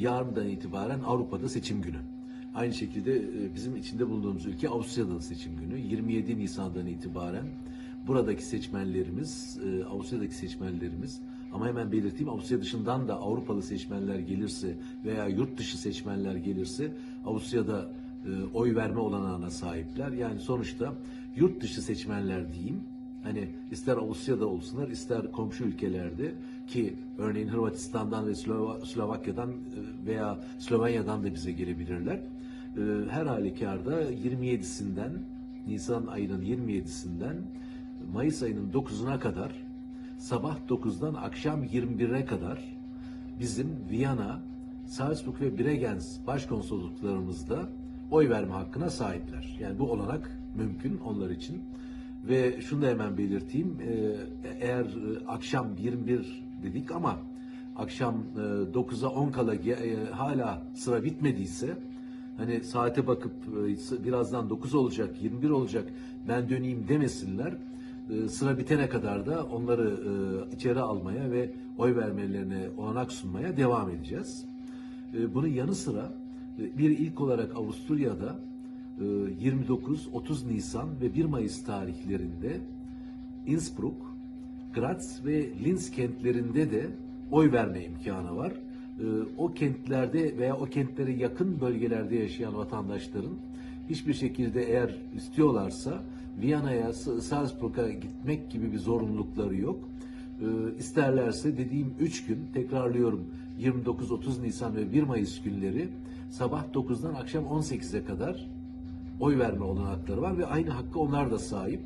yarından itibaren Avrupa'da seçim günü. Aynı şekilde e, bizim içinde bulunduğumuz ülke Avusturya'da da seçim günü. 27 Nisan'dan itibaren buradaki seçmenlerimiz, e, Avusturya'daki seçmenlerimiz ama hemen belirteyim Avusturya dışından da Avrupalı seçmenler gelirse veya yurt dışı seçmenler gelirse Avusturya'da e, oy verme olanağına sahipler. Yani sonuçta yurt dışı seçmenler diyeyim. Hani ister Avusturya'da olsunlar ister komşu ülkelerde ki örneğin Hırvatistan'dan ve Slova- Slovakya'dan e, veya Slovenya'dan da bize gelebilirler. E, Her halükarda 27'sinden Nisan ayının 27'sinden Mayıs ayının 9'una kadar sabah 9'dan akşam 21'e kadar bizim Viyana, Salzburg ve Bregenz başkonsolosluklarımızda oy verme hakkına sahipler. Yani bu olanak mümkün onlar için. Ve şunu da hemen belirteyim. e, Eğer e, akşam 21 dedik ama akşam e, 9'a 10 kala e, hala sıra bitmediyse hani saate bakıp e, birazdan 9 olacak, 21 olacak ben döneyim demesinler. E, Sıra bitene kadar da onları e, içeri almaya ve oy vermelerine olanak sunmaya devam edeceğiz. E, Bunun yanı sıra e, bir ilk olarak Avusturya'da e, 29-30 Nisan ve 1 Mayıs tarihlerinde Innsbruck, Graz ve Linz kentlerinde de oy verme imkanı var. E, O kentlerde veya o kentlere yakın bölgelerde yaşayan vatandaşların hiçbir şekilde eğer istiyorlarsa Viyana'ya, Salzburg'a gitmek gibi bir zorunlulukları yok. E, İsterlerse dediğim 3 gün tekrarlıyorum 29-30 Nisan ve 1 Mayıs günleri sabah 9'dan akşam 18'e kadar oy verme olanakları var ve aynı hakkı onlar da sahip.